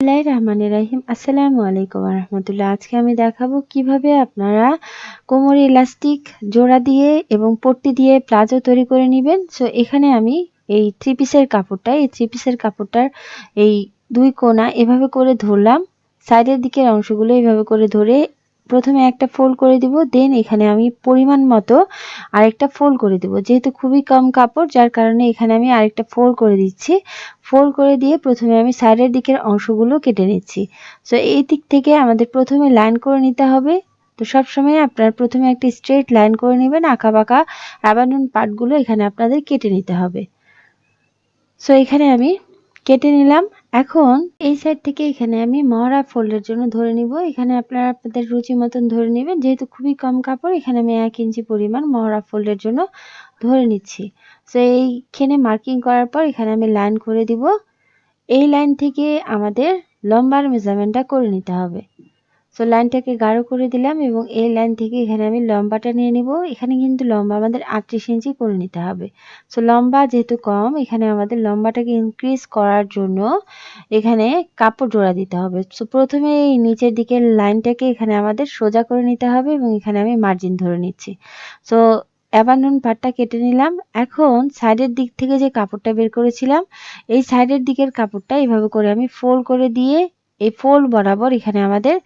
বিসমিল্লাহির রহমান রাহিম। আসসালামু আলাইকুম রহমতুল্লাহ। আজকে আমি দেখাবো কীভাবে আপনারা কোমরে ইলাস্টিক জোড়া দিয়ে এবং পট্টি দিয়ে প্লাজো তৈরি করে নেবেন। সো এখানে আমি এই থ্রি পিসের কাপড়টা, এই থ্রি পিসের কাপড়টার এই দুই কোনা এভাবে করে ধরলাম। সাইডের দিকের অংশগুলো এভাবে করে ধরে প্রথমে একটা ফোল্ড করে দিব দেন এখানে আমি পরিমাণ মতো আরেকটা ফোল্ড করে দিব। যেহেতু খুবই কম কাপড়, যার কারণে এখানে আমি আরেকটা ফোল্ড করে দিচ্ছি। ফোল্ড করে দিয়ে প্রথমে আমি সাইডের দিকের অংশগুলো কেটে নিচ্ছি। সো এই দিক থেকে আমাদের প্রথমে লাইন করে নিতে হবে। তো সবসময় আপনার প্রথমে একটি স্ট্রেট লাইন করে নেবেন আঁকা বাঁকা অ্যাবান্ডন পার্টগুলো এখানে আপনাদের কেটে নিতে হবে। সো এখানে আমি কেটে নিলাম। এখন এই সাইড থেকে এখানে আমি মহারা ফোল্ডের জন্য ধরে নিব। এখানে আপনারা আপনাদের রুচি মতন ধরে নেবেন। যেহেতু খুবই কম কাপড়, এখানে আমি এক ইঞ্চি পরিমাণ মহারা ফোল্ডের জন্য ধরে নিচ্ছি। তো এইখানে মার্কিং করার পর এখানে আমি লাইন করে দিব। এই লাইন থেকে আমাদের লম্বার মেজারমেন্টটা করে নিতে হবে। সো লাইনটাকে গাঢ় করে দিলাম এবং এই লাইন থেকে এখানে আমি লম্বাটা নিয়ে নিব। এখানে কিন্তু লম্বা আমাদের আটত্রিশ ইঞ্চি করে নিতে হবে। সো লম্বা যেহেতু কম, এখানে আমাদের লম্বাটাকে ইনক্রিজ করার জন্য এখানে কাপড় জোড়া দিতে হবে। সো প্রথমে এই নিচের দিকের লাইনটাকে এখানে আমাদের সোজা করে নিতে হবে এবং এখানে আমি মার্জিন ধরে নিচ্ছি। সো অ্যাবান্ডন পাটটা কেটে নিলাম। এখন সাইডের দিক থেকে যে কাপড়টা বের করেছিলাম, এই সাইডের দিকের কাপড়টা এইভাবে করে আমি ফোল্ড করে দিয়ে এই ফোল্ড বরাবর এখানে আমাদের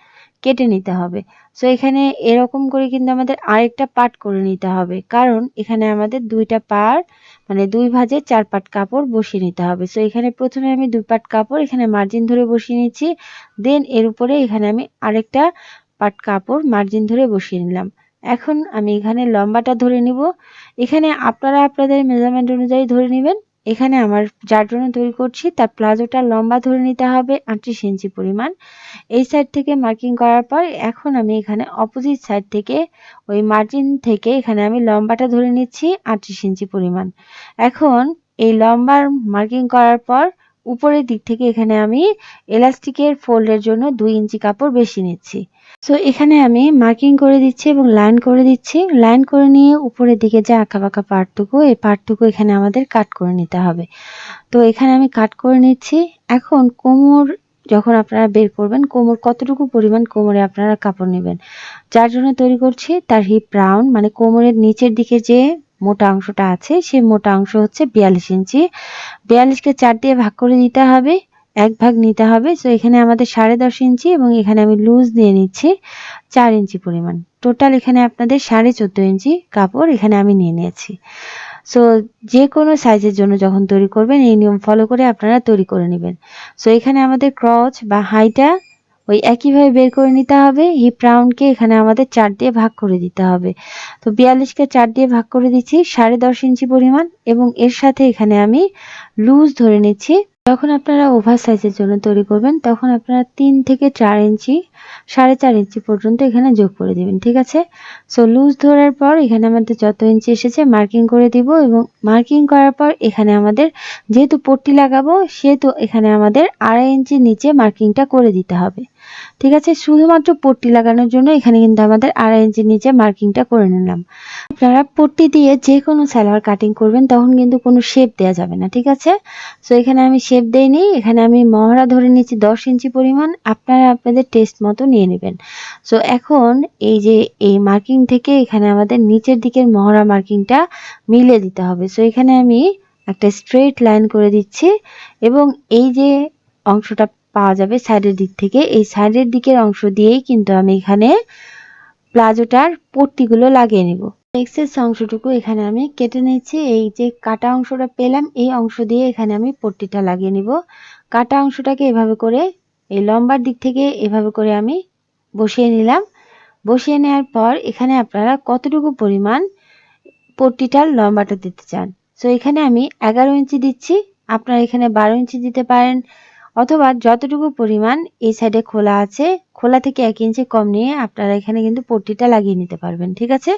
কেটে নিতে হবে। সো এখানে এরকম করে কিন্তু আমাদের আরেকটা পার্ট করে নিতে হবে। কারণ এখানে আমাদের দুইটা পার্ট মানে দুই ভাজে চার পাট কাপড় বসিয়ে নিতে হবে। সো এখানে প্রথমে আমি দুই পাট কাপড়, এখানে মার্জিন ধরে বসিয়ে নিচ্ছি। দেন এর উপরে এখানে আমি আরেকটা পাট কাপড় মার্জিন ধরে বসিয়ে নিলাম। এখন আমি এখানে লম্বাটা ধরে নিব। এখানে আপনারা আপনাদের মেজারমেন্ট অনুযায়ী ধরে নেবেন। এখানে আমার যার জন্য তৈরি করছি, তার প্লাজোটা লম্বা ধরে নিতে হবে আটত্রিশ ইঞ্চি পরিমাণ। এই সাইড থেকে মার্কিং করার পর এখন আমি এখানে অপোজিট সাইড থেকে ওই মার্জিন থেকে এখানে আমি লম্বাটা ধরে নিচ্ছি আটত্রিশ ইঞ্চি পরিমাণ। এখন এই লম্বার মার্কিং করার পর উপরের দিক থেকে এখানে আমি এলাস্টিকের ফোল্ডের জন্য দুই ইঞ্চি কাপড় বেশি নিচ্ছি। সো এখানে আমি মার্কিং করে দিচ্ছি এবং লাইন করে দিচ্ছি। লাইন করে নিয়ে উপরের দিকে যে আঁকা বাঁকা পার্টটুকু এই পার্টটুকু এখানে আমাদের কাট করে নিতে হবে। তো, এখানে আমি কাট করে নিচ্ছি। এখন কোমর, যখন আপনারা বের করবেন, কোমর কতটুকু পরিমাণ কোমরে আপনারা কাপড় নেবেন? যার জন্য তৈরি করছি, তার হিপ রাউন্ড মানে কোমরের নিচের দিকে যে মোটা অংশটা আছে, সেই মোটা অংশ হচ্ছে বিয়াল্লিশ ইঞ্চি। বিয়াল্লিশকে চার দিয়ে ভাগ করে দিতে হবে, এক ভাগ নিতে হবে। সো এখানে আমাদের সাড়ে দশ ইঞ্চি এবং এখানে আমি লুজ দিয়ে নিচ্ছি চার ইঞ্চি পরিমাণ। টোটাল এখানে আপনাদের সাড়ে চোদ্দ ইঞ্চি কাপড় এখানে আমি নিয়ে নিয়েছি। সো যে কোনো সাইজের জন্য যখন তৈরি করবেন, এই নিয়ম ফলো করে আপনারা তৈরি করে নেবেন। সো এখানে আমাদের ক্রচ বা হাইটা ওই একইভাবে বের করে নিতে হবে। হিপ রাউন্ডকে এখানে আমাদের চার দিয়ে ভাগ করে দিতে হবে। তো বিয়াল্লিশকে চার দিয়ে ভাগ করে দিচ্ছি, সাড়ে দশ ইঞ্চি পরিমাণ এবং এর সাথে এখানে আমি লুজ ধরে নিচ্ছি। যখন আপনারা ওভার সাইজের জন্য তৈরি করবেন, তখন আপনারা তিন থেকে চার ইঞ্চি, সাড়ে চার ইঞ্চি পর্যন্ত এখানে যোগ করে দিবেন, ঠিক আছে? সো লুজ ধরার পর এখানে আমাদের যত ইঞ্চি এসেছে মার্কিং করে দিব এবং মার্কিং করার পর এখানে আমাদের যেহেতু পট্টি লাগাবো, সেহেতু এখানে আমাদের আড়াই ইঞ্চি নিচে মার্কিংটা করে দিতে হবে। ঠিক আছে? শুধুমাত্র পট্টি লাগানোর জন্য এখানে কিন্তু আমাদের আড়াই ইঞ্চির নিচে মার্কিংটা করে নিলাম। আপনারা পট্টি দিয়ে যে কোনো সালোয়ার কাটিং করবেন, তখন কিন্তু কোনো শেপ দেওয়া যাবে না, ঠিক আছে? সো এখানে আমি শেপ দেইনি, এখানে আমি মহড়া ধরে নিচ্ছি দশ ইঞ্চি পরিমাণ, আপনারা আপনাদের টেস্ট মতো নিয়ে নেবেন। সো এখন এই যে এই মার্কিং থেকে এখানে আমাদের নিচের দিকের মহড়া মার্কিংটা মিলে দিতে হবে। সো এখানে আমি একটা স্ট্রেট লাইন করে দিচ্ছি এবং এই যে অংশটা পাওয়া যাবে সাইডের দিক থেকে। এই সাইডের দিকের অংশ দিয়েই কিন্তু আমি এখানে প্লাজোটার পট্টিগুলো লাগিয়ে নিব। এক্সেস অংশটুকু এখানে আমি কেটে নিচ্ছি এই যে কাটা অংশটা পেলাম, এই অংশ দিয়ে এখানে আমি পট্টিটা লাগিয়ে নিব। কাটা অংশটাকে এভাবে করে, এই লম্বার দিক থেকে এভাবে করে আমি বসিয়ে নিলাম। বসিয়ে নেওয়ার পর এখানে আপনারা কতটুকু পরিমাণ পট্টিটার লম্বাটা দিতে চান? সো এখানে আমি এগারো ইঞ্চি দিচ্ছি। আপনারা এখানে বারো ইঞ্চি দিতে পারেন। অথবা যতটুকু পরিমাণ এই সাইডে খোলা আছে, খোলা থেকে এক ইঞ্চি কম নিয়ে আপনারা এখানে কিন্তু পট্টিটা লাগিয়ে নিতে পারবেন, ঠিক আছে?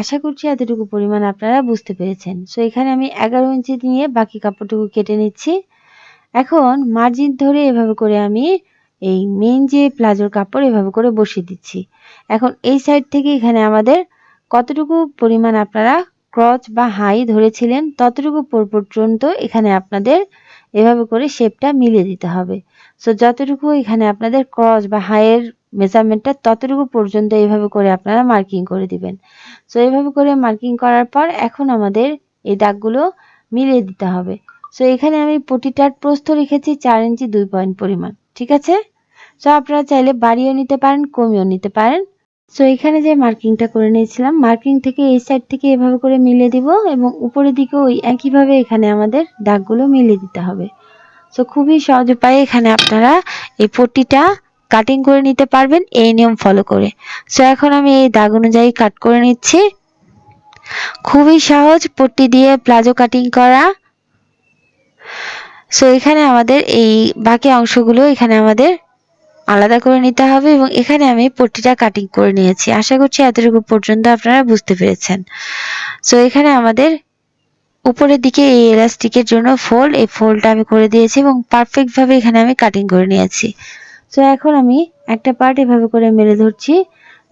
আশা করছি এতটুকু পরিমাণ আপনারা বুঝতে পেরেছেন। সো এখানে আমি এগারো ইঞ্চি নিয়ে বাকি কাপড়টুকু কেটে নিচ্ছি। এখন মার্জিন ধরে এভাবে করে আমি এই মেন যে প্লাজোর কাপড় এভাবে করে বসিয়ে দিচ্ছি। এখন এই সাইড থেকে এখানে আমাদের কতটুকু পরিমাণ আপনারা ক্রচ বা হাই ধরেছিলেন, ততটুকু পর্যন্ত এখানে আপনাদের এভাবে করে শেপটা মিলিয়ে দিতে হবে। সো যতটুকু এখানে আপনাদের ক্রস বা হাইয়ের মেজারমেন্টটা, ততটুকু পর্যন্ত এইভাবে করে আপনারা মার্কিং করে দিবেন। সো এইভাবে করে মার্কিং করার পর এখন আমাদের এই দাগগুলো মিলিয়ে দিতে হবে। সো এখানে আমি পটিটার প্রস্থ রেখেছি চার ইঞ্চি দুই পয়েন্ট পরিমাণ, ঠিক আছে? সো আপনারা চাইলে বাড়িয়েও নিতে পারেন, কমিয়েও নিতে পারেন। সো এখানে যে মার্কিংটা করে নিয়েছিলাম, মার্কিং থেকে এই সাইড থেকে এভাবে করে মিলে দিব এবং উপরের দিকে ওই একইভাবে এখানে আমাদের দাগগুলো মিলিয়ে দিতে হবে। সো খুবই সহজ উপায়ে এখানে আপনারা এই পট্টিটা কাটিং করে নিতে পারবেন, এই নিয়ম ফলো করে। সো এখন আমি এই দাগ অনুযায়ী কাট করে নিচ্ছি। খুবই সহজ পট্টি দিয়ে প্লাজো কাটিং করা। সো এখানে আমাদের এই বাকি অংশগুলো এখানে আমাদের আলাদা করে নিতে হবে এবং এখানে আমি পট্টিটা কাটিং করে নিয়েছি। আশা করছি এতটুকু পর্যন্ত আপনারা বুঝতে পেরেছেন। সো এখানে আমাদের উপরের দিকে এই এলাস্টিকের জন্য ফোল্ড এই ফোল্ডটা আমি করে দিয়েছি এবং পারফেক্ট ভাবে এখানে আমি কাটিং করে নিয়েছি। সো এখন আমি একটা পার্ট এভাবে করে মেরে ধরছি।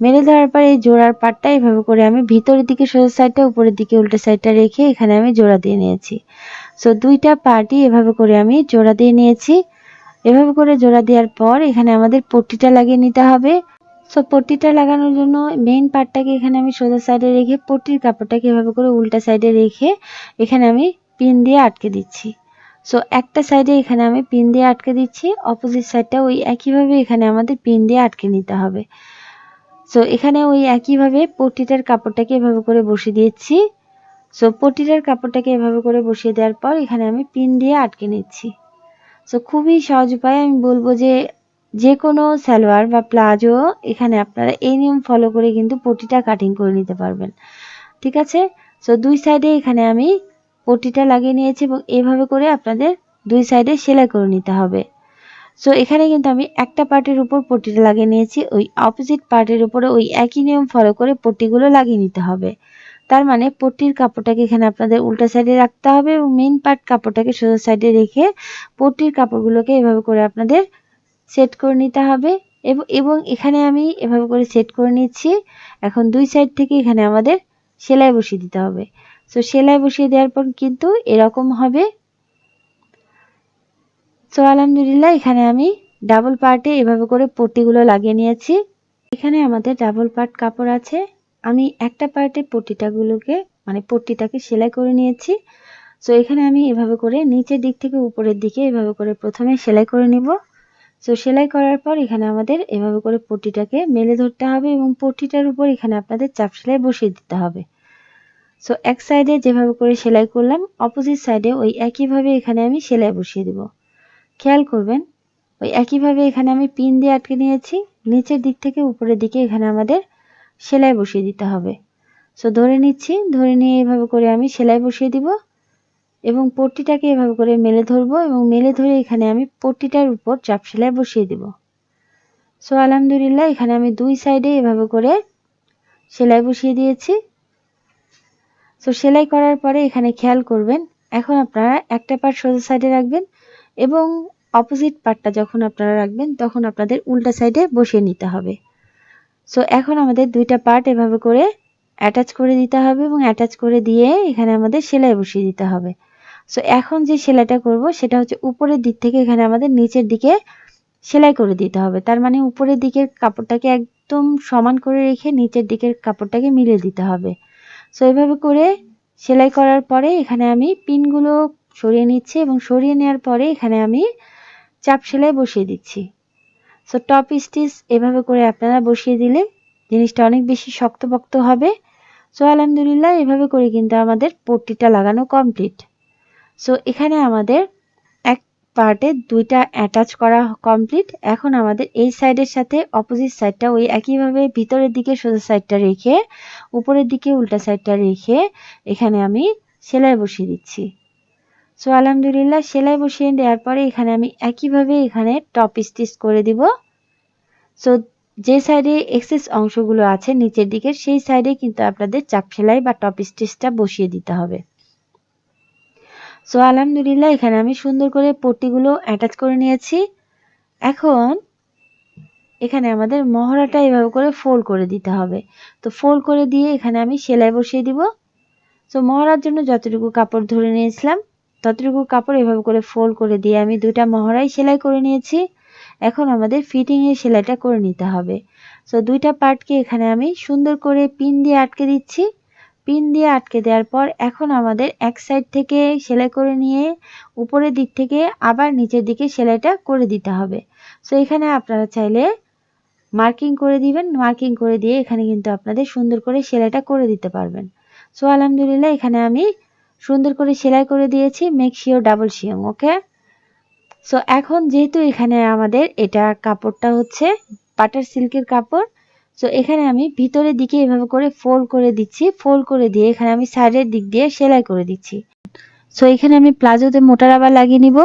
মেরে ধরার পর এই জোড়ার পার্টটা এভাবে করে আমি ভিতরের দিকে সোজা সাইডটা উপরের দিকে উল্টো সাইডটা রেখে এখানে আমি জোড়া দিয়ে নিয়েছি। সো দুইটা পার্টই এভাবে করে আমি জোড়া দিয়ে নিয়েছি। এভাবে করে জোড়া দেওয়ার পর এখানে আমাদের পট্টিটা লাগিয়ে নিতে হবে। সো পট্টিটা লাগানোর জন্য মেইন পার্টটাকে এখানে আমি সোজা সাইডে রেখে পট্টির কাপড়টাকে এভাবে করে উল্টা সাইডে রেখে এখানে আমি পিন দিয়ে আটকে দিচ্ছি। সো একটা সাইডে এখানে আমি পিন দিয়ে আটকে দিচ্ছি অপোজিট সাইডটা ওই একইভাবে এখানে আমাদের পিন দিয়ে আটকে নিতে হবে। সো এখানে ওই একইভাবে পট্টিটার কাপড়টাকে এভাবে করে বসিয়ে দিয়েছি। সো পট্টিটার কাপড়টাকে এভাবে করে বসিয়ে দেওয়ার পর এখানে আমি পিন দিয়ে আটকে নিচ্ছি। সো খুবই সহজ উপায়, আমি বলব যে যে কোনো সালোয়ার বা প্লাজো এখানে আপনারা এই নিয়ম ফলো করে কিন্তু পটিটা কাটিং করে নিতে পারবেন। ঠিক আছে? সো দুই সাইডে এখানে আমি পটিটা লাগিয়ে নিয়েছি এবং এভাবে করে আপনাদের দুই সাইডে সেলাই করে নিতে হবে। সো এখানে কিন্তু আমি একটা পার্টের উপর পটিটা লাগিয়ে নিয়েছি, ওই অপোজিট পার্টের উপরে ওই একই নিয়ম ফলো করে পটিগুলো লাগিয়ে নিতে হবে। তার মানে পট্টির কাপড়টাকে এখানে আপনাদের উল্টা সাইডে রাখতে হবে এবং মেন পার্ট কাপড়টাকে সোজা সাইডে রেখে পট্টির কাপড়গুলোকে এভাবে করে আপনাদের সেট করে নিতে হবে। এবং এখানে আমি এভাবে করে সেট করে নিচ্ছি। এখন দুই সাইড থেকে এখানে আমাদের সেলাই বসিয়ে দিতে হবে। সো সেলাই বসিয়ে দেওয়ার পর কিন্তু এরকম হবে। সো আলহামদুলিল্লাহ এখানে আমি ডাবল পার্টে এভাবে করে পট্টিগুলো লাগিয়ে নিয়েছি। এখানে আমাদের ডাবল পার্ট কাপড় আছে। আমি একটা পার্টে পট্টিটাগুলোকে মানে পট্টিটাকে সেলাই করে নিয়েছি। সো এখানে আমি এভাবে করে নিচের দিক থেকে উপরের দিকে এভাবে করে প্রথমে সেলাই করে নিব। সো সেলাই করার পর এখানে আমাদের এভাবে করে পট্টিটাকে মেলে ধরতে হবে এবং পট্টিটার উপর এখানে আপনাদের চাপ সেলাই বসিয়ে দিতে হবে। সো এক সাইডে যেভাবে করে সেলাই করলাম অপোজিট সাইডে ওই একইভাবে এখানে আমি সেলাই বসিয়ে দিব। খেয়াল করবেন, ওই একইভাবে এখানে আমি পিন দিয়ে আটকে নিয়েছি। নিচের দিক থেকে উপরের দিকে এখানে আমাদের সেলাই বসিয়ে দিতে হবে। সো ধরে নিচ্ছি, ধরে নিয়ে এভাবে করে আমি সেলাই বসিয়ে দিব এবং পট্টিটাকে এভাবে করে মেলে ধরবো এবং মেলে ধরে এখানে আমি পট্টিটার উপর চাপ সেলাই বসিয়ে দিব। সো আলহামদুলিল্লাহ, এখানে আমি দুই সাইডে এভাবে করে সেলাই বসিয়ে দিয়েছি। সো সেলাই করার পরে এখানে খেয়াল করবেন, এখন আপনারা একটা পার্ট সোজা সাইডে রাখবেন এবং অপোজিট পার্টটা যখন আপনারা রাখবেন, তখন আপনাদের উল্টা সাইডে বসিয়ে নিতে হবে। সো এখন আমাদের দুইটা পার্ট এভাবে করে অ্যাটাচ করে দিতে হবে এবং অ্যাটাচ করে দিয়ে এখানে আমাদের সেলাই বসিয়ে দিতে হবে। সো এখন যে সেলাইটা করব সেটা হচ্ছে উপরের দিক থেকে এখানে আমাদের নিচের দিকে সেলাই করে দিতে হবে। তার মানে উপরের দিকের কাপড়টাকে একদম সমান করে রেখে নিচের দিকের কাপড়টাকে মিলিয়ে দিতে হবে। সো এভাবে করে সেলাই করার পরে এখানে আমি পিনগুলো সরিয়ে নিচ্ছি এবং সরিয়ে নেওয়ার পরে এখানে আমি চাপ সেলাই বসিয়ে দিচ্ছি। সো টপ স্টিচ এভাবে করে আপনারা বসিয়ে দিলে জিনিসটা অনেক বেশি শক্তপোক্ত হবে। সো আলহামদুলিল্লাহ এভাবে করে কিন্তু আমাদের পট্টিটা লাগানো কমপ্লিট সো এখানে আমাদের এক পার্টে দুইটা অ্যাটাচ করা কমপ্লিট এখন আমাদের এই সাইডের সাথে অপোজিট সাইডটা ওই একইভাবে ভিতরের দিকে সোজা সাইডটা রেখে, উপরের দিকে উল্টা সাইডটা রেখে এখানে আমি সেলাই বসিয়ে দিচ্ছি। সো আলহামদুলিল্লাহ, সেলাই বসিয়ে দেওয়ার পরে এখানে আমি একইভাবে এখানে টপ স্টিচ করে দিব। সো যে সাইডে এক্সেস অংশগুলো আছে নিচের দিকে সেই সাইডে কিন্তু আপনাদের চাপ সেলাই বা টপ স্টিচটা বসিয়ে দিতে হবে। সো আলহামদুলিল্লাহ, এখানে আমি সুন্দর করে পট্টিগুলো অ্যাটাচ করে নিয়েছি। এখন এখানে আমাদের মহড়াটা এভাবে করে ফোল্ড করে দিতে হবে। তো ফোল্ড করে দিয়ে এখানে আমি সেলাই বসিয়ে দিব। তো মহড়ার জন্য যতটুকু কাপড় ধরে নিয়েছিলাম ততটুকু কাপড় এভাবে করে ফোল্ড করে দিয়ে আমি দুইটা মহড়াই সেলাই করে নিয়েছি। এখন আমাদের ফিটিং এর সেলাইটা করে নিতে হবে। সো দুইটা পার্টকে এখানে আমি সুন্দর করে পিন দিয়ে আটকে দিচ্ছি। পিন দিয়ে আটকে দেওয়ার পর এখন আমাদের এক সাইড থেকে সেলাই করে নিয়ে উপরের দিক থেকে আবার নিচের দিকে সেলাইটা করে দিতে হবে। সো এখানে আপনারা চাইলে মার্কিং করে দিবেন। মার্কিং করে দিয়ে এখানে কিন্তু আপনাদের সুন্দর করে সেলাইটা করে দিতে পারবেন। সো আলহামদুলিল্লাহ এখানে আমি সুন্দর করে সেলাই করে দিয়েছি মেক শিওর ডাবল শিওং ওকে সো এখন যেহেতু এখানে আমাদের এটা কাপড়টা হচ্ছে বাটার সিল্কের কাপড় সো এখানে আমি ভিতরের দিকে এভাবে করে ফোল্ড করে দিচ্ছি ফোল্ড করে দিয়ে এখানে আমি সাইডের দিক দিয়ে সেলাই করে দিচ্ছি। সো এখানে আমি প্লাজোতে মোটা রাবার লাগিয়ে নিব।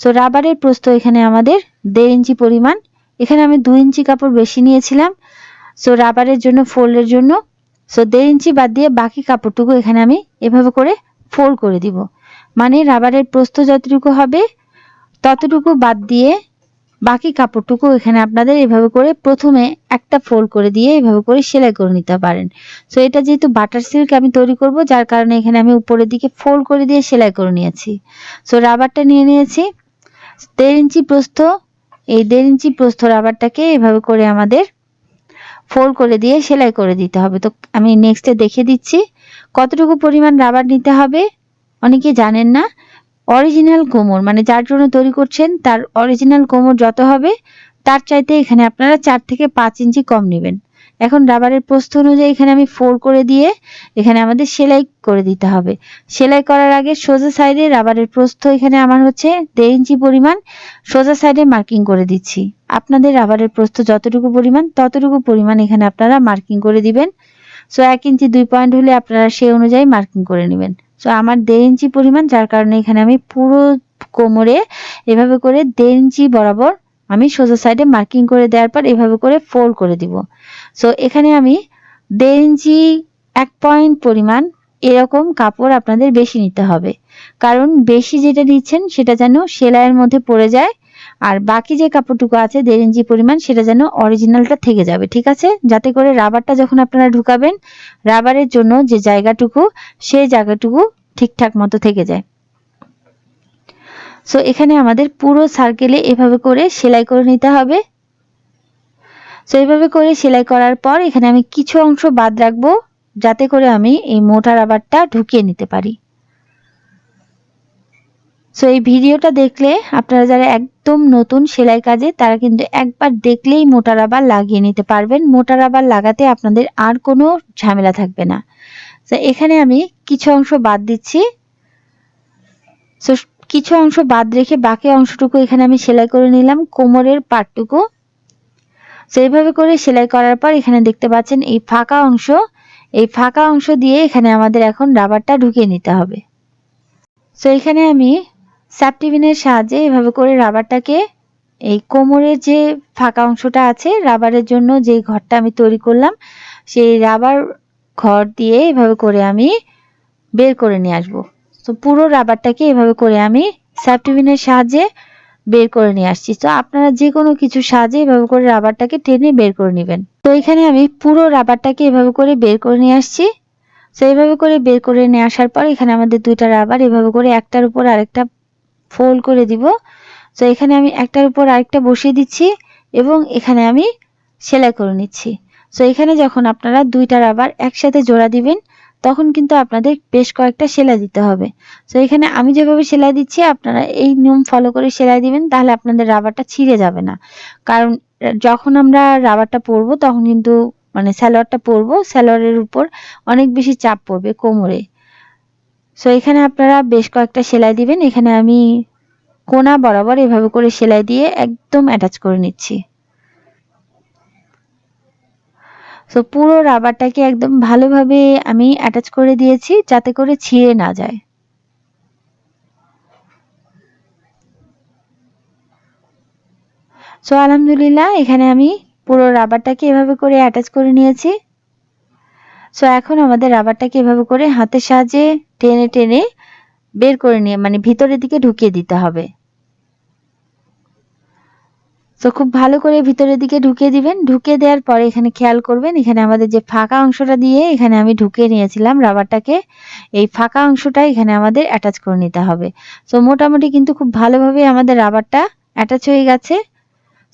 সো রাবারের প্রস্ত এখানে আমাদের দেড় ইঞ্চি পরিমাণ। এখানে আমি দুই ইঞ্চি কাপড় বেশি নিয়েছিলাম। সো রাবারের জন্য ফোল্ডের জন্য। সো দেড় ইঞ্চি বাদ দিয়ে বাকি কাপড়টুকু এখানে আমি এভাবে করে ফোল্ড করে দিব। মানে রাবারের প্রস্থ যতটুকু হবে, ততটুকু বাদ দিয়ে বাকি কাপড়টুকু এখানে আপনাদের এভাবে করে প্রথমে একটা ফোল্ড করে দিয়ে এভাবে করে সেলাই করে নিতে পারেন। সো এটা যেহেতু বাটার সিল্ক আমি তৈরি করব, যার কারণে এখানে আমি উপরের দিকে ফোল্ড করে দিয়ে সেলাই করে নিয়েছি। সো রাবারটা নিয়ে নিয়েছি। দেড় ইঞ্চি প্রস্থ, এই দেড় ইঞ্চি প্রস্থ রাবারটাকে এভাবে করে আমাদের ফোল্ড করে দিয়ে সেলাই করে দিতে হবে। তো, আমি নেক্সটে দেখে দিচ্ছি। কতটুকু পরিমাণ রাবার নিতে হবে? অনেকে জানেন না। অরিজিনাল কোমর মানে যার জন্য তৈরি করছেন, তার অরিজিনাল কোমর যত হবে, তার চাইতে এখানে আপনারা চার থেকে পাঁচ ইঞ্চি কম নেবেন। এখন রাবারের প্রস্থ অনুযায়ী এখানে আমি ফোর করে দিয়ে এখানে আমাদের সেলাই করে দিতে হবে। সেলাই করার আগে সোজা সাইডে রাবারের প্রস্থ এখানে আমার হচ্ছে দেড় ইঞ্চি পরিমাণ, সোজা সাইডে মার্কিং করে দিচ্ছি। আপনাদের রাবারের প্রস্থ যতটুকু পরিমাণ, ততটুকু পরিমাণ এখানে আপনারা মার্কিং করে দিবেন। সো এক ইঞ্চি দুই পয়েন্ট হলে আপনারা সেই অনুযায়ী মার্কিং করে নেবেন। সো আমার দেড় ইঞ্চি পরিমাণ, যার কারণে এখানে আমি পুরো কোমরে এভাবে করে দেড় ইঞ্চি বরাবর আমি সোজা সাইডে মার্কিং করে দেওয়ার পর এভাবে করে ফোল্ড করে দিব। সো এখানে আমি দেড় ইঞ্চি এক পয়েন্ট পরিমাণ এরকম কাপড় আপনাদের বেশি নিতে হবে। কারণ বেশি যেটা নিচ্ছেন সেটা যেন সেলাইয়ের মধ্যে পড়ে যায় আর বাকি যে কাপড়টুকু আছে দেড় ইঞ্চি পরিমাণ, সেটা যেন অরিজিনালটা থেকে যাবে, ঠিক আছে? যাতে করে রাবারটা যখন আপনারা ঢুকাবেন রাবারের জন্য যে জায়গাটুকু, সেই জায়গাটুকু ঠিকঠাক মতো থেকে যায়। সো এখানে আমাদের পুরো সার্কেলে এভাবে করে সেলাই করে নিতে হবে। সো এইভাবে করে সেলাই করার পর এখানে আমি কিছু অংশ বাদ রাখব, যাতে করে আমি এই মোটা রাবারটা ঢুকিয়ে নিতে পারি। সো এই ভিডিওটা দেখলে আপনারা যারা একদম নতুন সেলাই কাজে, তারা কিন্তু একবার দেখলেই মোটা রাবার লাগিয়ে নিতে পারবেন। মোটা রাবার লাগাতে আপনাদের আর কোনো ঝামেলা থাকবে না। তো এখানে আমি কিছু অংশ বাদ দিচ্ছি। সো কিছু অংশ বাদ রেখে বাকি অংশটুকু এখানে আমি সেলাই করে নিলাম, কোমরের পাটটুকু। তো এইভাবে করে সেলাই করার পর এখানে দেখতে পাচ্ছেন এই ফাঁকা অংশ। এই ফাঁকা অংশ দিয়ে এখানে আমাদের এখন রাবারটা ঢুকিয়ে নিতে হবে। সো এখানে আমি স্যাপটিভিনের সাহায্যে এভাবে করে রাবারটাকে এই কোমরের যে ফাঁকা অংশটা আছে, রাবারের জন্য যে ঘরটা আমি তৈরি করলাম, সেই রাবার ঘর দিয়ে এভাবে করে আমি বের করে নিয়ে আসব। তো পুরো রাবারটাকে এভাবে করে আমি স্যাপটিভিনের সাহায্যে বের করে নিয়ে আসছি। তো আপনারা যে কোনো কিছু সাহায্যে এভাবে করে রাবারটাকে টেনে বের করে নেবেন। তো এখানে আমি পুরো রাবারটাকে এভাবে করে বের করে নিয়ে আসছি। তো এভাবে করে বের করে নিয়ে আসার পর এখানে আমাদের দুইটা রাবার এভাবে করে একটার উপর আরেকটা ফোল্ড করে দিব। তো এখানে আমি একটার উপর আরেকটা বসিয়ে দিচ্ছি এবং এখানে আমি সেলাই করে নিচ্ছি। তো এখানে যখন আপনারা দুইটা রাবার একসাথে জোড়া দিবেন, তখন কিন্তু আপনাদের বেশ কয়েকটা সেলাই দিতে হবে। তো এখানে আমি যেভাবে সেলাই দিচ্ছি, আপনারা এই নিয়ম ফলো করে সেলাই দিবেন, তাহলে আপনাদের রাবারটা ছিঁড়ে যাবে না। কারণ যখন আমরা রাবারটা পরবো, তখন কিন্তু মানে স্যালোয়ারটা পরবো স্যালোয়ারের উপর অনেক বেশি চাপ পড়বে কোমরে। সো এখানে আপনারা বেশ কয়েকটা সেলাই দিবেন। এখানে আমি কোনা বরাবর এভাবে করে সেলাই দিয়ে একদম অ্যাটাচ করে নিচ্ছি। সো পুরো রাবারটাকে একদম ভালোভাবে আমি অ্যাটাচ করে দিয়েছি যাতে করে ছিঁড়ে না যায়। সো আলহামদুলিল্লাহ, এখানে আমি পুরো রাবারটাকে এভাবে করে অ্যাটাচ করে নিয়েছি। সো এখন আমাদের রাবারটাকে এভাবে করে হাতের সাহায্যে টেনে টেনে বের করে নিয়ে মানে ভিতরের দিকে ঢুকিয়ে দিতে হবে। তো খুব ভালো করে ভিতরের দিকে ঢুকিয়ে দিবেন। ঢুকিয়ে দেওয়ার পরে এখানে খেয়াল করবেন, এখানে আমাদের যে ফাঁকা অংশটা দিয়ে এখানে আমি ঢুকিয়ে নিয়েছিলাম রাবারটাকে, এই ফাঁকা অংশটা এখানে আমাদের অ্যাটাচ করে নিতে হবে। তো মোটামুটি কিন্তু খুব ভালোভাবে আমাদের রাবারটা অ্যাটাচ হয়ে গেছে।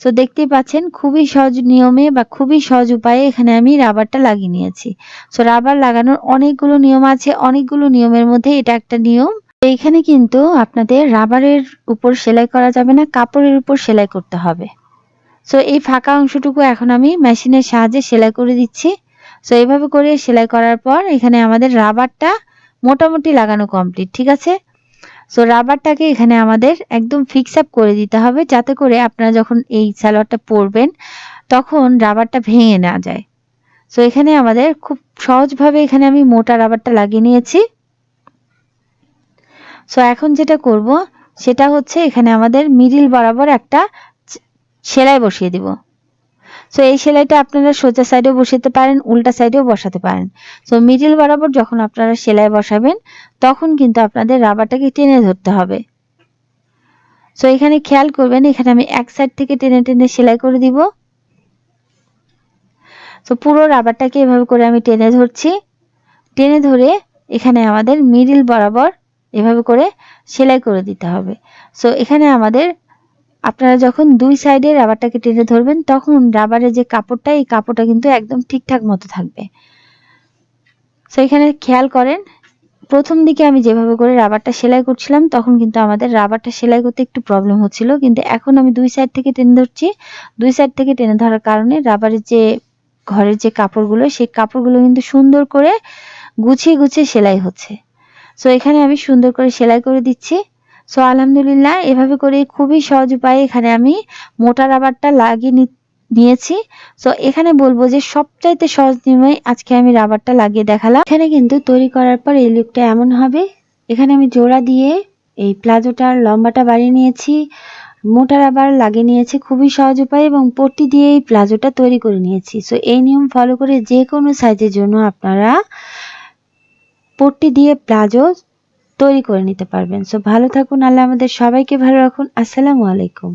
তো দেখতেই পাচ্ছেন, খুবই সহজ নিয়মে বা খুবই সহজ উপায়ে এখানে আমি রাবারটা লাগিয়ে নিয়েছি। সো রাবার লাগানোর অনেকগুলো নিয়ম আছে, অনেকগুলো নিয়মের মধ্যে এটা একটা নিয়ম। তো এইখানে কিন্তু আপনাদের রাবারের উপর সেলাই করা যাবে না, কাপড়ের উপর সেলাই করতে হবে। সো এই ফাঁকা অংশটুকু এখন আমি মেশিনের সাহায্যে সেলাই করে দিচ্ছি। সো এইভাবে করে সেলাই করার পর এখানে আমাদের রাবারটা মোটামুটি লাগানো কমপ্লিট ঠিক আছে? সো রাবারটাকে এখানে আমাদের একদম ফিক্স আপ করে দিতে হবে যাতে করে আপনারা যখন এই সালোয়ারটা পরবেন, তখন রাবারটা ভেঙে না যায়। সো এখানে আমাদের খুব সহজভাবে এখানে আমি মোটা রাবারটা লাগিয়ে নিয়েছি। সো এখন যেটা করব, সেটা হচ্ছে এখানে আমাদের মিডিল বরাবর একটা সেলাই বসিয়ে দিব। সো এই সেলাইটা আপনারা সোজা সাইডেও বসাতে পারেন, উল্টা সাইডেও বসাতে পারেন। সো মিডিল বরাবর যখন আপনারা সেলাই বসাবেন, তখন কিন্তু আপনাদের রাবারটাকে টেনে ধরতে হবে। সো এখানে খেয়াল করবেন, এখানে আমি এক সাইড থেকে টেনে টেনে সেলাই করে দিব। তো পুরো রাবারটাকে এভাবে করে আমি টেনে ধরছি। টেনে ধরে এখানে আমাদের মিডিল বরাবর এভাবে করে সেলাই করে দিতে হবে। সো এখানে আমাদের আপনারা যখন দুই সাইডে রাবারটাকে টেনে ধরবেন, তখন রাবারের যে কাপড়টা, এই কাপড়টা কিন্তু একদম ঠিকঠাক মতো থাকবে। সো এখানে খেয়াল করেন, প্রথম দিকে আমি যেভাবে করে রাবারটা সেলাই করছিলাম, তখন কিন্তু আমাদের রাবারটা সেলাই করতে একটু প্রবলেম হচ্ছিল। কিন্তু এখন আমি দুই সাইড থেকে টেনে ধরছি। দুই সাইড থেকে টেনে ধরার কারণে রাবারের যে ঘরের যে কাপড়গুলো, সেই কাপড়গুলো কিন্তু সুন্দর করে গুছিয়ে গুছিয়ে সেলাই হচ্ছে। সো এখানে আমি সুন্দর করে সেলাই করে দিচ্ছি। সো আলহামদুলিল্লাহ, এভাবে করে খুবই সহজ উপায়ে এখানে আমি মোটা রাবারটা লাগিয়ে নি নিয়েছি। সো এখানে বলব যে সবচাইতে সহজ নিয়মে আজকে আমি রাবারটা লাগিয়ে দেখালাম। এখানে কিন্তু তৈরি করার পর এই লুকটা এমন হবে। এখানে আমি জোড়া দিয়ে এই প্লাজোটার লম্বাটা বাড়িয়ে নিয়েছি। মোটা রাবার লাগিয়ে নিয়েছি, খুবই সহজ উপায় এবং পট্টি দিয়ে এই প্লাজোটা তৈরি করে নিয়েছি। সো এই নিয়ম ফলো করে যে কোনো সাইজের জন্য আপনারা পট্টি দিয়ে প্লাজো তৈরি করে নিতে পারবেন। সো ভালো থাকুন আল্লাহ আমাদের সবাইকে ভালো রাখুন। আসসালামু আলাইকুম।